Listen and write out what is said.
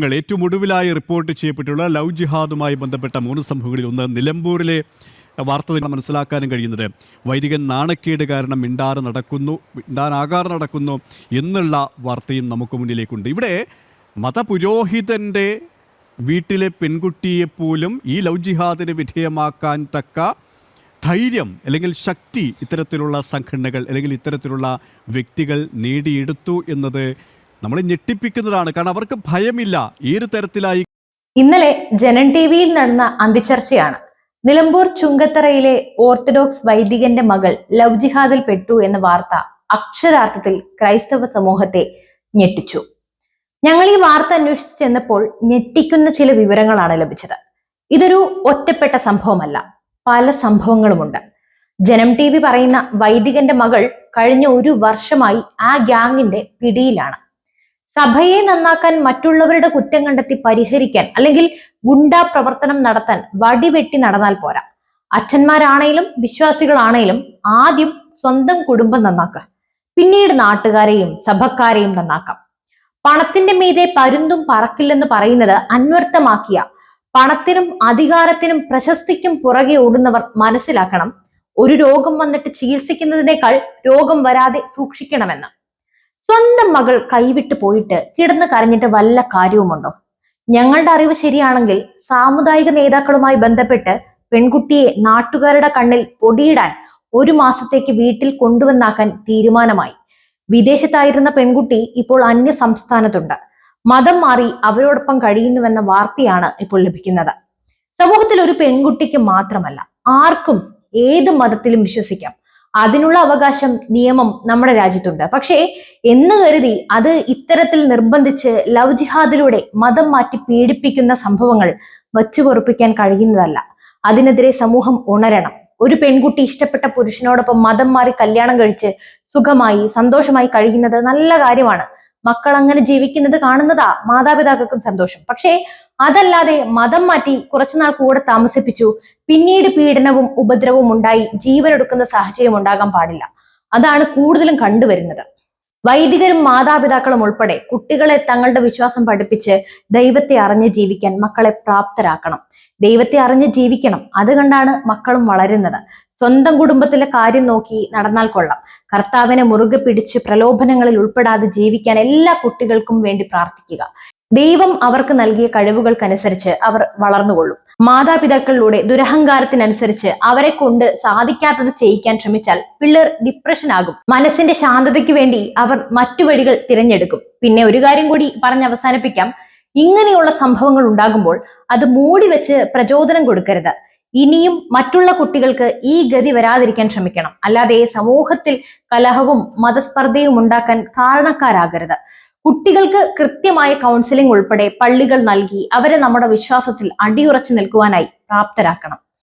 ങ്ങൾ ഏറ്റവും ഒടുവിലായി റിപ്പോർട്ട് ചെയ്യപ്പെട്ടുള്ള ലവ് ജിഹാദുമായി ബന്ധപ്പെട്ട മൂന്ന് സംഭവങ്ങളിൽ ഒന്ന് നിലമ്പൂരിലെ വാർത്ത മനസ്സിലാക്കാനും കഴിയുന്നത്. വൈദികൻ നാണക്കേട് കാരണം മിണ്ടാറ് നടക്കുന്നു മിണ്ടാനാകാറ് നടക്കുന്നു എന്നുള്ള വാർത്തയും നമുക്ക് മുന്നിലേക്കുണ്ട്. ഇവിടെ മതപുരോഹിതന്റെ വീട്ടിലെ പെൺകുട്ടിയെപ്പോലും ഈ ലവ് ജിഹാദിന് വിധേയമാക്കാൻ തക്ക ധൈര്യം അല്ലെങ്കിൽ ശക്തി ഇത്തരത്തിലുള്ള സംഘടനകൾ അല്ലെങ്കിൽ ഇത്തരത്തിലുള്ള വ്യക്തികൾ നേടിയെടുത്തു എന്നത് നമ്മളെ ഞെട്ടിപ്പിക്കുന്നതാണ്. കാരണം അവർക്ക് ഭയമില്ല. ഏത് തരത്തിലായി ഇന്നലെ ജനൻ ടി വിയിൽ നടന്ന അന്തിച്ചർച്ചയാണ് നിലമ്പൂർ ചുങ്കത്തറയിലെ ഓർത്തഡോക്സ് വൈദികന്റെ മകൾ ലവ് ജിഹാദിൽ പെട്ടു എന്ന വാർത്ത അക്ഷരാർത്ഥത്തിൽ ക്രൈസ്തവ സമൂഹത്തെ ഞെട്ടിച്ചു. ഞങ്ങൾ ഈ വാർത്ത അന്വേഷിച്ച് ചെന്നപ്പോൾ ഞെട്ടിക്കുന്ന ചില വിവരങ്ങളാണ് ലഭിച്ചത്. ഇതൊരു ഒറ്റപ്പെട്ട സംഭവമല്ല. പല സംഭവങ്ങളുമുണ്ട്. ജനം ടി വി പറയുന്ന വൈദികന്റെ മകൾ കഴിഞ്ഞ ഒരു വർഷമായി ആ ഗ്യാങ്ങിന്റെ പിടിയിലാണ്. സഭയെ നന്നാക്കാൻ മറ്റുള്ളവരുടെ കുറ്റം കണ്ടെത്തി പരിഹരിക്കാൻ അല്ലെങ്കിൽ ഗുണ്ടാ പ്രവർത്തനം നടത്താൻ വടിവെട്ടി നടന്നാൽ പോരാ. അച്ഛന്മാരാണേലും വിശ്വാസികളാണേലും ആദ്യം സ്വന്തം കുടുംബം നന്നാക്കുക. പിന്നീട് നാട്ടുകാരെയും സഭക്കാരെയും നന്നാക്കാം. പണത്തിന്റെ മീതെ പരുന്തും പറക്കില്ലെന്ന് പറയുന്നത് അന്വർത്ഥമാക്കിയ പണത്തിനും അധികാരത്തിനും പ്രശസ്തിക്കും പുറകെ ഓടുന്നവർ മനസ്സിലാക്കണം. ഒരു രോഗം വന്നിട്ട് ചികിത്സിക്കുന്നതിനേക്കാൾ രോഗം വരാതെ സൂക്ഷിക്കണമെന്ന്. സ്വന്തം മകൾ കൈവിട്ട് പോയിട്ട് കിടന്ന് കരഞ്ഞിട്ട് വല്ല കാര്യവുമുണ്ടോ? ഞങ്ങളുടെ അറിവ് ശരിയാണെങ്കിൽ സാമുദായിക നേതാക്കളുമായി ബന്ധപ്പെട്ട് പെൺകുട്ടിയെ നാട്ടുകാരുടെ കണ്ണിൽ പൊടിയിടാൻ ഒരു മാസത്തേക്ക് വീട്ടിൽ കൊണ്ടുവന്നാക്കാൻ തീരുമാനമായി. വിദേശത്തായിരുന്ന പെൺകുട്ടി ഇപ്പോൾ അന്യ സംസ്ഥാനത്തുണ്ട് മതം മാറി അവരോടൊപ്പം കഴിയുന്നുവെന്ന വാർത്തയാണ് ഇപ്പോൾ ലഭിക്കുന്നത്. സമൂഹത്തിൽ ഒരു പെൺകുട്ടിക്ക് മാത്രമല്ല ആർക്കും ഏത് മതത്തിലും വിശ്വസിക്കാം. അതിനുള്ള അവകാശം നിയമം നമ്മുടെ രാജ്യത്തുണ്ട്. പക്ഷേ എന്ന് കരുതി അത് ഇത്തരത്തിൽ നിർബന്ധിച്ച് ലവ് ജിഹാദിലൂടെ മതം മാറ്റി പീഡിപ്പിക്കുന്ന സംഭവങ്ങൾ വച്ചുപൊറുപ്പിക്കാൻ കഴിയുന്നതല്ല. അതിനെതിരെ സമൂഹം ഉണരണം. ഒരു പെൺകുട്ടി ഇഷ്ടപ്പെട്ട പുരുഷനോടൊപ്പം മതം മാറി കല്യാണം കഴിച്ച് സുഖമായി സന്തോഷമായി കഴിയുന്നത് നല്ല കാര്യമാണ്. മക്കൾ അങ്ങനെ ജീവിക്കുന്നത് കാണുന്നതാ മാതാപിതാക്കൾക്കും സന്തോഷം. പക്ഷേ അതല്ലാതെ മതം മാറ്റി കുറച്ചുനാൾ കൂടെ താമസിപ്പിച്ചു. പിന്നീട് പീഡനവും ഉപദ്രവവും ഉണ്ടായി ജീവനെടുക്കുന്ന സാഹചര്യം ഉണ്ടാകാൻ പാടില്ല. അതാണ് കൂടുതലും കണ്ടുവരുന്നത്. വൈദികരും മാതാപിതാക്കളും ഉൾപ്പെടെ കുട്ടികളെ തങ്ങളുടെ വിശ്വാസം പഠിപ്പിച്ച് ദൈവത്തെ അറിഞ്ഞ് ജീവിക്കാൻ മക്കളെ പ്രാപ്തരാക്കണം. ദൈവത്തെ അറിഞ്ഞ് ജീവിക്കണം. അത് കണ്ടാണ് മക്കളും വളരുന്നത്. സ്വന്തം കുടുംബത്തിലെ കാര്യം നോക്കി നടന്നാൽ കൊള്ളാം. കർത്താവിനെ മുറുകെ പിടിച്ച് പ്രലോഭനങ്ങളിൽ ഉൾപ്പെടാതെ ജീവിക്കാൻ എല്ലാ കുട്ടികൾക്കും വേണ്ടി പ്രാർത്ഥിക്കുക. ദൈവം അവർക്ക് നൽകിയ കഴിവുകൾക്കനുസരിച്ച് അവർ വളർന്നുകൊള്ളും. മാതാപിതാക്കളിലൂടെ ദുരഹങ്കാരത്തിനനുസരിച്ച് അവരെ കൊണ്ട് സാധിക്കാത്തത് ചെയ്യിക്കാൻ ശ്രമിച്ചാൽ പിള്ളേർ ഡിപ്രഷൻ ആകും. മനസ്സിന്റെ ശാന്തതയ്ക്ക് വേണ്ടി അവർ മറ്റു വഴികൾ തിരഞ്ഞെടുക്കും. പിന്നെ ഒരു കാര്യം കൂടി പറഞ്ഞ് അവസാനിപ്പിക്കാം. ഇങ്ങനെയുള്ള സംഭവങ്ങൾ ഉണ്ടാകുമ്പോൾ അത് മൂടി വെച്ച് പ്രചോദനം കൊടുക്കരുത്. ഇനിയും മറ്റുള്ള കുട്ടികൾക്ക് ഈ ഗതി വരാതിരിക്കാൻ ശ്രമിക്കണം. അല്ലാതെ സമൂഹത്തിൽ കലഹവും മതസ്പർദ്ധയും ഉണ്ടാക്കാൻ കാരണക്കാരാകരുത്. കുട്ടികൾക്ക് കൃത്യമായ കൗൺസിലിംഗ് ഉൾപ്പെടെ പള്ളികൾ നൽകി അവരെ നമ്മുടെ വിശ്വാസത്തിൽ അടിയുറച്ചു നിൽക്കുവാനായി പ്രാപ്തരാക്കണം.